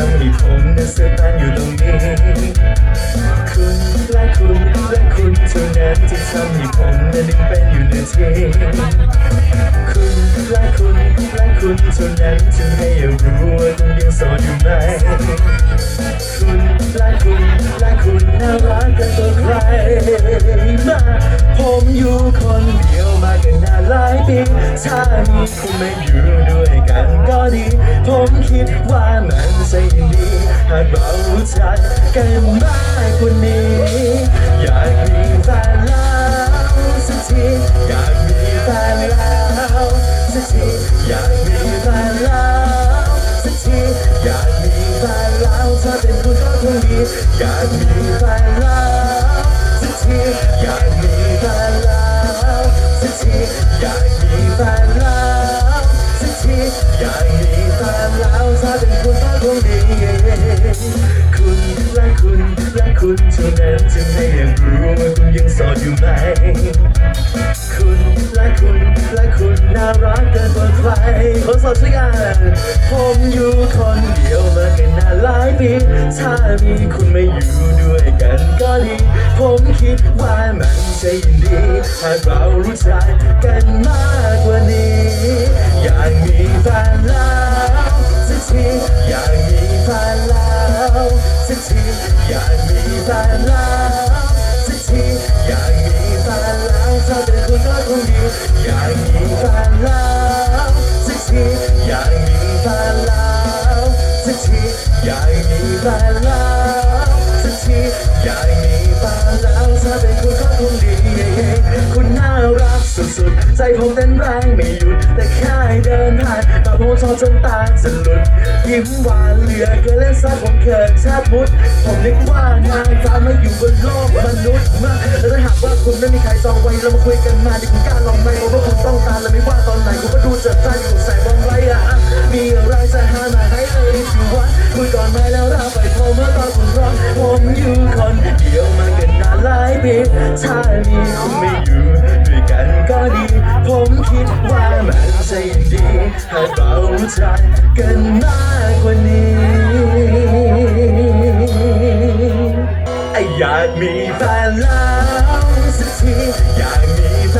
ทำให้ผมนั้นสตันอยู่ตรงนี้ คุณและคุณและคุณเท่านั้นที่ทำให้ผมนั้นยังเป็นอยู่ในที่คุณและคุณและคุณเท่านั้นจึงให้รู้ว่าคุณยังโสดอยู่ไหมคุณและคุณและคุณน่ารักกันตัวใครมาผมอยู่คนเดียวมากันนานหลายปีถ้ามีคุณไมาอยู่ด้วยกันก็ดี ผมคิดว่ามัน หากเรารู้จักกันมากกว่านี้ อยากมีแฟนแล้วสักทีอยากมีแฟนแล้วสักทีอยากมีแฟนแล้วสักทีอยากมีแฟนแล้วถ้าเป็นคุณก็คงดีอยากมีแฟนแล้วสักทีอยากมีแฟนแล้วสักทีอยากมีแฟน จึงให้ยังรู้ว่าคุณยังโสดอยู่ไหม คุณและคุณและคุณน่ารักเกินกว่าใครคนสดช่วยกันผมอยู่คนเดียวมาเกันนานหลายปีถ้ามีคุณมาอยู่ด้วยกันก็ดี ผมคิดว่ามันจะยิ่งดีหากเรารู้จักกันมากกว่านี้ อยากมี ทีอยากมีแฟนแล้วสักทีอยากมีแฟนแล้วสักทีอยากมีแฟนแล้วสักทีอยากมีแฟนแล้วถ้าเป็นคุณก็คงดีคุณน่ารักสุดๆใจผมเต้นแรงไม่หยุดแต่แค่เดินผ่านตาผมชอบจนตาจะหลุดยิ้มหวานเหลือเกินเล่นซัดผมเขินชาติมุดผมนึกว่านางฟ้ามาอยู่บนโลกมนุษย์มา คุณไม่มีใครจองไว้เรามาคุยกันมาดิคุณกล้าลองไหมเพราะว่าคุณต้องการและไม่ว่าตอนไหนคุณก็ดูจิดจ้าอยู่แสงมองไรอะอะมีอะไรจะหามาให้เลยที่วัดคุยก่อนไหมแล้วเราไปโทรเมื่อตอนคุณร้อนผมอยู่คนเดียวมากันนานหลายปีถ้ามีคุณไม่อยู่ด้วยกันก็ดี ผมคิดว่ามันจะยิ่งดีหากเรารู้จักกันมากกว่านี้อยากมีแฟนแล้ว สักทีอยากมีแฟ